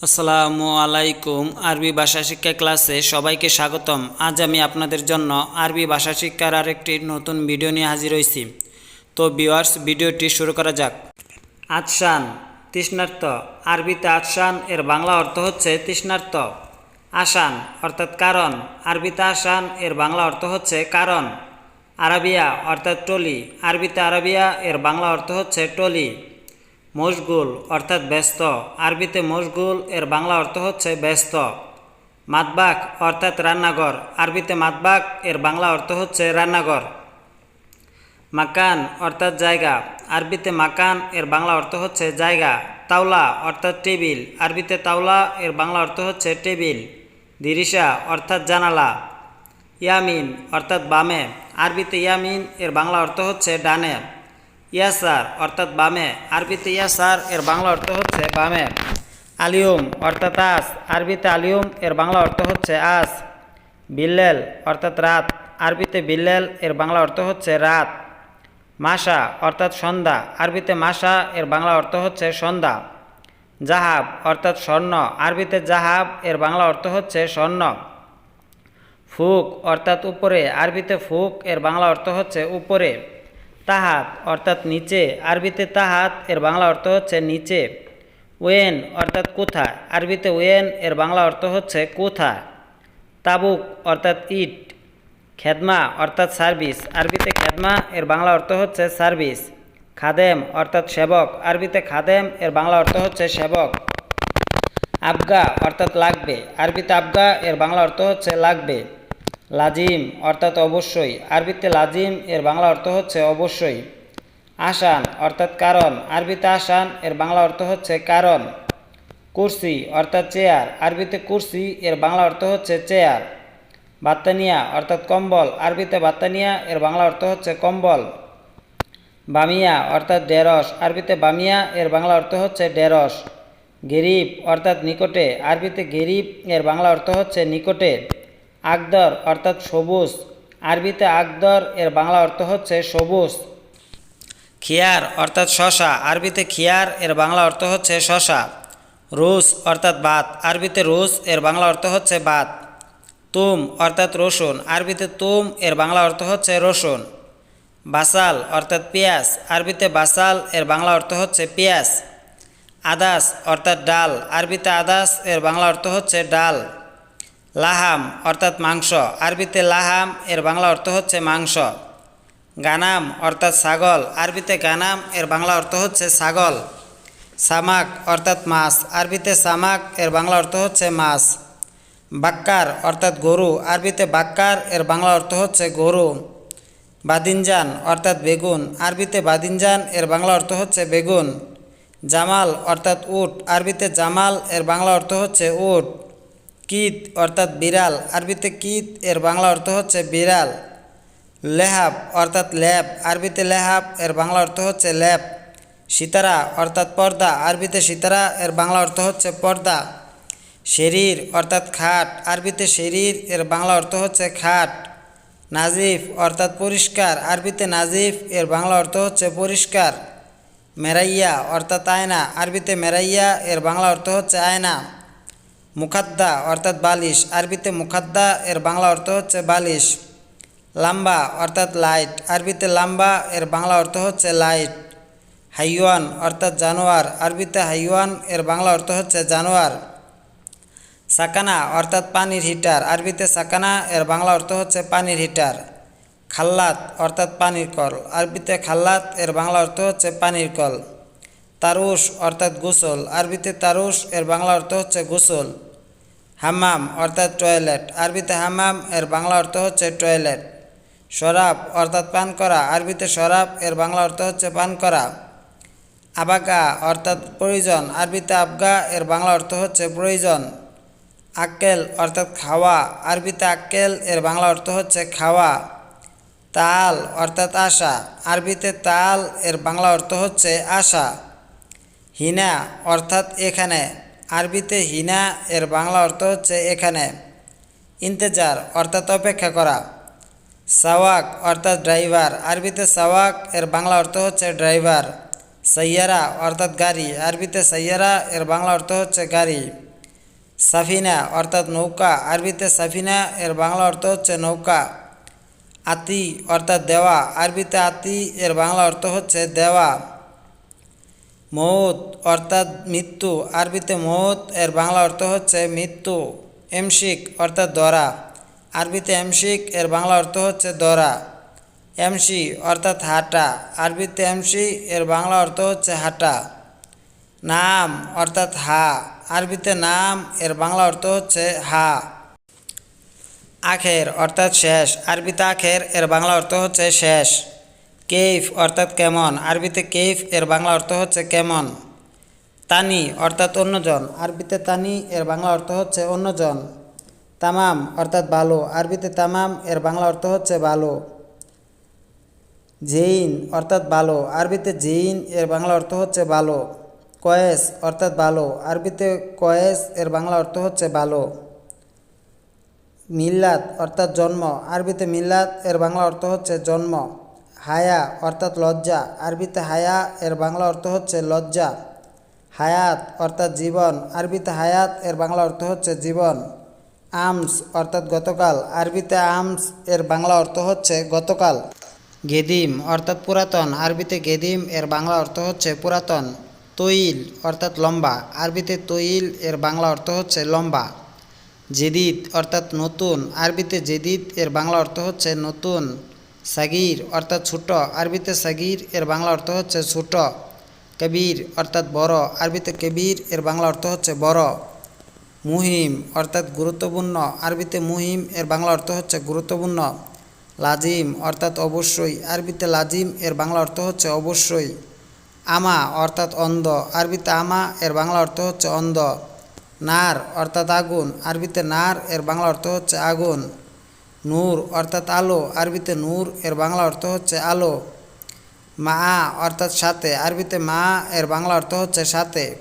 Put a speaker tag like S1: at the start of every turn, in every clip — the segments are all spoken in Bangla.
S1: আসসালামু আলাইকুম। আরবি ভাষা শিক্ষা ক্লাসে সবাইকে স্বাগতম। আজ আমি আপনাদের জন্য আরবি ভাষা শিক্ষার আরেকটি নতুন ভিডিও নিয়ে হাজির হয়েছি তো ভিউয়ার্স ভিডিওটি শুরু করা যাক। আতশান তৃষ্ণার্ত। আরবিতে আতশান এর বাংলা অর্থ হচ্ছে তৃষ্ণার্ত। আসান অর্থাৎ কারণ। আরবিতে আসান এর বাংলা অর্থ হচ্ছে কারণ। আরাবিয়া অর্থাৎ টলি। আরবিতে আরাবিয়া, এর বাংলা অর্থ হচ্ছে টলি। মশগুল অর্থাৎ ব্যস্ত। আরবিতে মশগুল এর বাংলা অর্থ হচ্ছে ব্যস্ত। মাতবাক অর্থাৎ রান্নাঘর। আরবিতে মাতবাক এর বাংলা অর্থ হচ্ছে রান্নাঘর। মাকান অর্থাৎ জায়গা। আরবিতে মাকান এর বাংলা অর্থ হচ্ছে জায়গা। তাওলা অর্থাৎ টেবিল। আরবিতে তাওলা এর বাংলা অর্থ হচ্ছে টেবিল। দিরিশা অর্থাৎ জানালা। ইয়ামিন অর্থাৎ বামে। আরবিতে ইয়ামিন এর বাংলা অর্থ হচ্ছে ডানে। ইয়াসার, অর্থাৎ বামে। আরবিতে ইয়াসার, এর বাংলা অর্থ হচ্ছে বামে। আলিউম অর্থাৎ আস। আরবিতে আলিউম এর বাংলা অর্থ হচ্ছে আস। বিল্লেল, অর্থাৎ রাত। আরবিতে বিল্লেল, এর বাংলা অর্থ হচ্ছে রাত। মাসা অর্থাৎ সন্ধ্যা। আরবিতে মাসা এর বাংলা অর্থ হচ্ছে সন্ধ্যা। জাহাব, অর্থাৎ স্বর্ণ। আরবিতে জাহাব, এর বাংলা অর্থ হচ্ছে স্বর্ণ। ফুক, অর্থাৎ উপরে। আরবিতে ফুক, এর বাংলা অর্থ হচ্ছে উপরে। তাহাত, অর্থাৎ নিচে। আরবিতে তাহাত, এর বাংলা অর্থ হচ্ছে নিচে। ওয়েন, অর্থাৎ কোথা আরবিতে ওয়েন, এর বাংলা অর্থ হচ্ছে কোথা তাবুক, অর্থাৎ ইট। খেদমা, অর্থাৎ সার্ভিস। আরবিতে খেদমা, এর বাংলা অর্থ হচ্ছে সার্ভিস। খাদেম, অর্থাৎ সেবক। আরবিতে খাদেম, এর বাংলা অর্থ হচ্ছে সেবক। আবগা, অর্থাৎ লাগবে। আরবিতে আবগা, এর বাংলা অর্থ হচ্ছে লাগবে। লাজিম, অর্থাৎ অবশ্যই। আরবিতে লাজিম, এর বাংলা অর্থ হচ্ছে অবশ্যই। আসান, অর্থাৎ কারণ। আরবিতে আসান, এর বাংলা অর্থ হচ্ছে কারণ। কুরসি, অর্থাৎ চেয়ার। আরবিতে কুরসি, এর বাংলা অর্থ হচ্ছে চেয়ার। বাত্তানিয়া, অর্থাৎ কম্বল। আরবিতে বাত্তানিয়া, এর বাংলা অর্থ হচ্ছে কম্বল। বামিয়া, অর্থাৎ ডেরস আরবিতে বামিয়া, এর বাংলা অর্থ হচ্ছে ডেরস গেরিব, অর্থাৎ নিকটে। আরবিতে গেরিব, এর বাংলা অর্থ হচ্ছে নিকটে। আকদর অর্থাৎ সবুজ। আরবিতে আকদর, এর বাংলা অর্থ হচ্ছে সবুজ। খিয়ার অর্থাৎ শশা। আরবিতে খিয়ার, এর বাংলা অর্থ হচ্ছে শশা। রুস অর্থাৎ বাত। আরবিতে রুস, এর বাংলা অর্থ হচ্ছে বাত। তুম অর্থাৎ রসুন। আরবিতে তুম, এর বাংলা অর্থ হচ্ছে রসুন। বাসাল অর্থাৎ পেঁয়াজ আরবিতে বাসাল, এর বাংলা অর্থ হচ্ছে পেঁয়াজ আদাস অর্থাৎ ডাল। আরবিতে আদাস, এর বাংলা অর্থ হচ্ছে ডাল। লাহাম অর্থাৎ মাংস। আরবিতে লাহাম, এর বাংলা অর্থ হচ্ছে মাংস। গানাম অর্থাৎ ছাগল। আরবিতে গানাম, এর বাংলা অর্থ হচ্ছে ছাগল। সামাক অর্থাৎ মাছ। আরবিতে সামাক, এর বাংলা অর্থ হচ্ছে মাছ। বাক্কার অর্থাৎ গরু। আরবিতে বাক্কার, এর বাংলা অর্থ হচ্ছে গরু। বাদিনজান অর্থাৎ বেগুন। আরবিতে বাদিনজান, এর বাংলা অর্থ হচ্ছে বেগুন। জামাল অর্থাৎ উট। আরবিতে জামাল, এর বাংলা অর্থ হচ্ছে উট। কিত অর্থাৎ বিড়াল। আরবিতে কিত, এর বাংলা অর্থ হচ্ছে বিড়াল। লেহাব অর্থাৎ ল্যাব আরবিতে লেহাব, এর বাংলা অর্থ হচ্ছে ল্যাব সিতারা অর্থাৎ পর্দা। আরবিতে সিতারা, এর বাংলা অর্থ হচ্ছে পর্দা। শরীর অর্থাৎ খাট। আরবিতে শরীর, এর বাংলা অর্থ হচ্ছে খাট। নাজিফ অর্থাৎ পরিষ্কার। আরবিতে নাজিফ, এর বাংলা অর্থ হচ্ছে পরিষ্কার। মেরাইয়া অর্থাৎ আয়না। আরবিতে মেরাইয়া, এর বাংলা অর্থ হচ্ছে আয়না। মুখাদ্দা অর্থাৎ বালিশ। আরবিতে মুখাদ্দা, এর বাংলা অর্থ হচ্ছে বালিশ। লাম্বা অর্থাৎ লাইট। আরবিতে লাম্বা, এর বাংলা অর্থ হচ্ছে লাইট। হাইওয়ান অর্থাৎ জানোয়ার। আরবিতে হাইওয়ান, এর বাংলা অর্থ হচ্ছে জানোয়ার। সাকানা অর্থাৎ পানির হিটার। আরবিতে সাকানা, এর বাংলা অর্থ হচ্ছে পানির হিটার। খাল্লাত অর্থাৎ পানির কল। আরবিতে খাল্লাত, এর বাংলা অর্থ হচ্ছে পানির কল। তারুস অর্থাৎ গোসল। আরবিতে তারুস এর বাংলা অর্থ হচ্ছে গোসল। হাম্মাম অর্থাৎ টয়লেট। আরবিতে হাম্মাম, এর বাংলা অর্থ হচ্ছে টয়লেট। শরাব অর্থাৎ পান করা। আরবিতে শরাব, এর বাংলা অর্থ হচ্ছে পান করা। আবাগা অর্থাৎ প্রয়োজন। আরবিতে আবগা, এর বাংলা অর্থ হচ্ছে প্রয়োজন। আক্কেল অর্থাৎ খাওয়া। আরবিতে আক্কেল, এর বাংলা অর্থ হচ্ছে খাওয়া। তাল অর্থাৎ আশা। আরবিতে তাল, এর বাংলা অর্থ হচ্ছে আশা। হিনা অর্থাৎ এখানে। আরবিতে হিনা, এর বাংলা অর্থ হচ্ছে এখানে। ইন্তেজার, অর্থাৎ অপেক্ষা করা। সাওয়াক, অর্থাৎ ড্রাইভার। আরবিতে সাওয়াক, এর বাংলা অর্থ হচ্ছে ড্রাইভার। সাইয়ারা, অর্থাৎ গাড়ি। আরবিতে সাইয়ারা, এর বাংলা অর্থ হচ্ছে গাড়ি। সাফিনা, অর্থাৎ নৌকা। আরবিতে সাফিনা, এর বাংলা অর্থ হচ্ছে নৌকা। আতি, অর্থাৎ দেওয়া। আরবিতে আতি, এর বাংলা অর্থ হচ্ছে দেওয়া। মৌত, অর্থাৎ মৃত্যু। আরবিতে মৌত, এর বাংলা অর্থ হচ্ছে মৃত্যু। এমশিক, অর্থাৎ দরা আরবিতে এমশিক, এর বাংলা অর্থ হচ্ছে দরা এমসি অর্থাৎ হাঁটা। আরবিতে এমসি এর বাংলা অর্থ হচ্ছে হাঁটা। নাম, অর্থাৎ হা। আরবিতে নাম, এর বাংলা অর্থ হচ্ছে হা। আখের, অর্থাৎ শেষ। আরবিতে আখের, এর বাংলা অর্থ হচ্ছে শেষ। কেইফ অর্থাৎ কেমন? আরবিতে কেইফ, এর বাংলা অর্থ হচ্ছে কেমন? তানি, অর্থাৎ অন্যজন। আরবিতে তানি, এর বাংলা অর্থ হচ্ছে অন্যজন। তামাম, অর্থাৎ ভালো। আরবিতে তামাম, এর বাংলা অর্থ হচ্ছে ভালো। জেইন, অর্থাৎ ভালো। আরবিতে জেইন, এর বাংলা অর্থ হচ্ছে ভালো। কয়েস, অর্থাৎ ভালো। আরবিতে কয়েস, এর বাংলা অর্থ হচ্ছে ভালো। মিল্লাত, অর্থাৎ জন্ম। আরবিতে মিল্লাত, এর বাংলা অর্থ হচ্ছে জন্ম। হায়া অর্থাৎ লজ্জা। আরবিতে হায়া, এর বাংলা অর্থ হচ্ছে লজ্জা। হায়াত অর্থাৎ জীবন। আরবিতে হায়াত, এর বাংলা অর্থ হচ্ছে জীবন। আমস অর্থাৎ গতকাল। আরবিতে আমস, এর বাংলা অর্থ হচ্ছে গতকাল। গেদিম অর্থাৎ পুরাতন। আরবিতে গেদিম, এর বাংলা অর্থ হচ্ছে পুরাতন। তৈল অর্থাৎ লম্বা। আরবিতে তৈল, এর বাংলা অর্থ হচ্ছে লম্বা। জেদিদ অর্থাৎ নতুন। আরবিতে জেদিদ, এর বাংলা অর্থ হচ্ছে নতুন। সাগির অর্থাৎ ছোট, আরবিতে সাগির, এর বাংলা অর্থ হচ্ছে ছোট। কবির অর্থাৎ বড়, আরবিতে কবির, এর বাংলা অর্থ হচ্ছে বড়। মুহিম অর্থাৎ গুরুত্বপূর্ণ, আরবিতে মুহিম, এর বাংলা অর্থ হচ্ছে গুরুত্বপূর্ণ। লাজিম অর্থাৎ অবশ্যই, আরবিতে লাজিম, এর বাংলা অর্থ হচ্ছে অবশ্যই। আমা অর্থাৎ অন্ধ, আরবিতে আমা, এর বাংলা অর্থ হচ্ছে অন্ধ। নার অর্থাৎ আগুন, আরবিতে নার, এর বাংলা অর্থ হচ্ছে আগুন। নূর অর্থাৎ আলো, আরবিতে নূর, এর বাংলা অর্থ হচ্ছে আলো। মা অর্থাৎ সাথে, আরবিতে মা, এর বাংলা অর্থ হচ্ছে সাথে।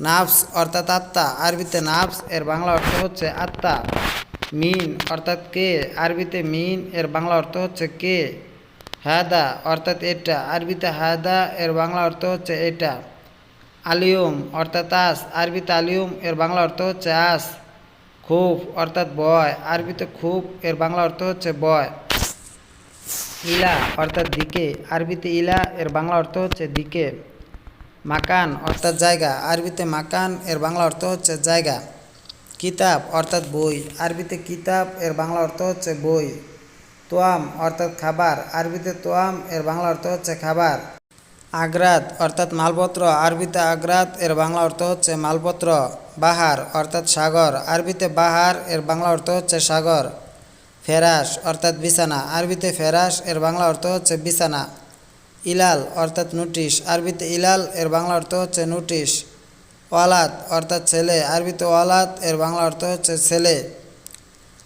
S1: নাফস অর্থাৎ আত্মা, আরবিতে নাফস, এর বাংলা অর্থ হচ্ছে আত্মা। মিন অর্থাৎ কে, আরবিতে মিন, এর বাংলা অর্থ হচ্ছে কে। হাদা অর্থাৎ এটা, আরবিতে হাদা, এর বাংলা অর্থ হচ্ছে এটা। আলিয়ম অর্থাৎ আস, আরবিতে আলিয়ম, এর বাংলা অর্থ হচ্ছে আস। খুব, অর্থাৎ বয়। আরবিতে খুব, এর বাংলা অর্থ হচ্ছে বয়। ইলা, অর্থাৎ দিকে। আরবিতে ইলা, এর বাংলা অর্থ হচ্ছে দিকে। মাকান, অর্থাৎ জায়গা। আরবিতে মাকান, এর বাংলা অর্থ হচ্ছে জায়গা। কিতাব, অর্থাৎ বই। আরবিতে কিতাব, এর বাংলা অর্থ হচ্ছে বই। তোয়াম, অর্থাৎ খাবার। আরবিতে তোয়াম, এর বাংলা অর্থ হচ্ছে খাবার। আগ্রাত, অর্থাৎ মালপত্র। আরবিতে আগ্রাত, এর বাংলা অর্থ হচ্ছে মালপত্র। বাহার, অর্থাৎ সাগর। আরবিতে বাহার, এর বাংলা অর্থ হচ্ছে সাগর। ফেরাস, অর্থাৎ বিছানা। আরবিতে ফেরাস, এর বাংলা অর্থ হচ্ছে বিছানা। ইলাল, অর্থাৎ নোটিশ। আরবিতে ইলাল, এর বাংলা অর্থ হচ্ছে নোটিশ। ওয়ালাদ অর্থাৎ ছেলে। আরবিতে ওয়ালাদ এর বাংলা অর্থ হচ্ছে ছেলে।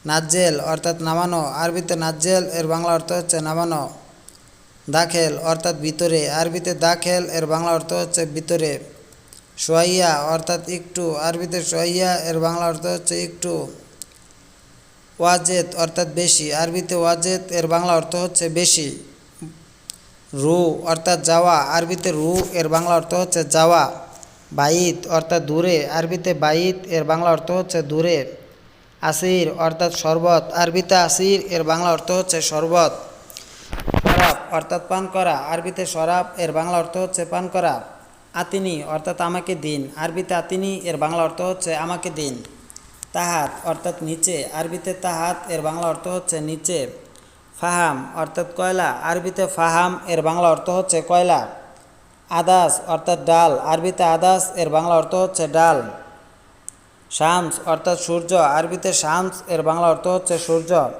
S1: নাজ্জেল, অর্থাৎ নামানো। আরবিতে নাজ্জেল, এর বাংলা অর্থ হচ্ছে নামানো। দাখেল অর্থাৎ ভিতরে। আরবিতে দাখেল, এর বাংলা অর্থ হচ্ছে ভিতরে। সোয়াইয়া অর্থাৎ একটু। আরবিতে সোয়াইয়া, এর বাংলা অর্থ হচ্ছে একটু। ওয়াজেদ অর্থাৎ বেশি। আরবিতে ওয়াজেদ, এর বাংলা অর্থ হচ্ছে বেশি। রু অর্থাৎ যাওয়া। আরবিতে রু, এর বাংলা অর্থ হচ্ছে যাওয়া। বাইত অর্থাৎ দূরে। আরবিতে বাইত, এর বাংলা অর্থ হচ্ছে দূরে। আসির অর্থাৎ শরবত। আরবিতে আসির, এর বাংলা অর্থ হচ্ছে শরবত। শরাব অর্থাৎ পান করা আরবিতে শরাব, এর বাংলা অর্থ হচ্ছে পান করা আতিনি অর্থাৎ আমাকে দিন। আরবিতে আতিনি, এর বাংলা অর্থ হচ্ছে আমাকে দিন। তাহাত অর্থাৎ নিচে। আরবিতে তাহাত, এর বাংলা অর্থ হচ্ছে নিচে। ফাহাম অর্থাৎ কয়লা। আরবিতে ফাহাম, এর বাংলা অর্থ হচ্ছে কয়লা। আদাস অর্থাৎ ডাল। আরবিতে আদাস, এর বাংলা অর্থ হচ্ছে ডাল। শামস অর্থাৎ সূর্য। আরবিতে শামস, এর বাংলা অর্থ হচ্ছে সূর্য।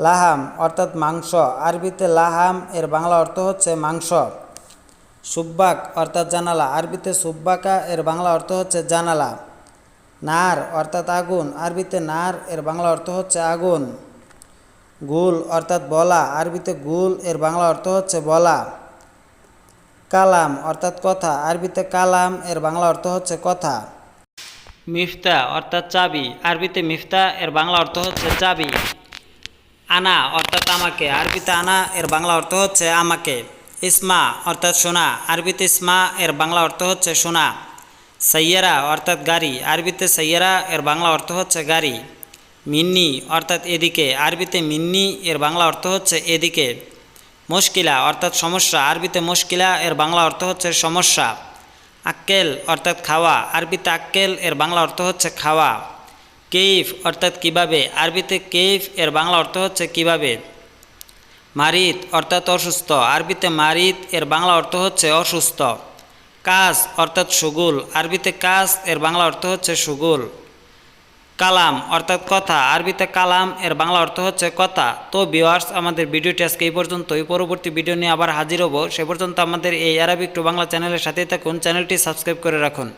S1: লাহাম অর্থাৎ মাংস। আরবিতে লাহাম, এর বাংলা অর্থ হচ্ছে মাংস। সুব্বাক অর্থাৎ জানালা। আরবিতে সুব্বাকা, এর বাংলা অর্থ হচ্ছে জানালা। নার অর্থাৎ আগুন। আরবিতে নার, এর বাংলা অর্থ হচ্ছে আগুন। গুল অর্থাৎ বলা। আরবিতে গুল, এর বাংলা অর্থ হচ্ছে বলা। কালাম অর্থাৎ কথা। আরবিতে কালাম, এর বাংলা অর্থ হচ্ছে কথা। মিফতা অর্থাৎ চাবি। আরবিতে মিফতা, এর বাংলা অর্থ হচ্ছে চাবি। আনা অর্থাৎ আমাকে। আরবিতে আনা, এর বাংলা অর্থ হচ্ছে আমাকে। ইসমা অর্থাৎ সোনা আরবিতে ইসমা, এর বাংলা অর্থ হচ্ছে সোনা সাইয়ারা অর্থাৎ গাড়ি। আরবিতে সাইয়ারা, এর বাংলা অর্থ হচ্ছে গাড়ি। মিন্নি অর্থাৎ এদিকে। আরবিতে মিন্নি, এর বাংলা অর্থ হচ্ছে এদিকে। মুশকিলা অর্থাৎ সমস্যা। আরবিতে মুশকিলা, এর বাংলা অর্থ হচ্ছে সমস্যা। আক্কেল অর্থাৎ খাওয়া। আরবিতে আক্কেল, এর বাংলা অর্থ হচ্ছে খাওয়া। কেইফ অর্থাৎ কীভাবে? আরবিতে কেইফ, এর বাংলা অর্থ হচ্ছে কীভাবে? মারিত অর্থাৎ অসুস্থ। আরবিতে মারিত, এর বাংলা অর্থ হচ্ছে অসুস্থ। কাজ অর্থাৎ সুগুল। আরবিতে কাজ, এর বাংলা অর্থ হচ্ছে সুগুল। কালাম অর্থাৎ কথা। আরবিতে কালাম, এর বাংলা অর্থ হচ্ছে কথা। তো ভিওয়ার্স আমাদের ভিডিওটি আজকে এই পর্যন্তই। পরবর্তী ভিডিও নিয়ে আবার হাজির হব। সে পর্যন্ত আমাদের এই আরবিক টু বাংলা চ্যানেলের সাথেই থাকুন। চ্যানেলটি সাবস্ক্রাইব করে রাখুন।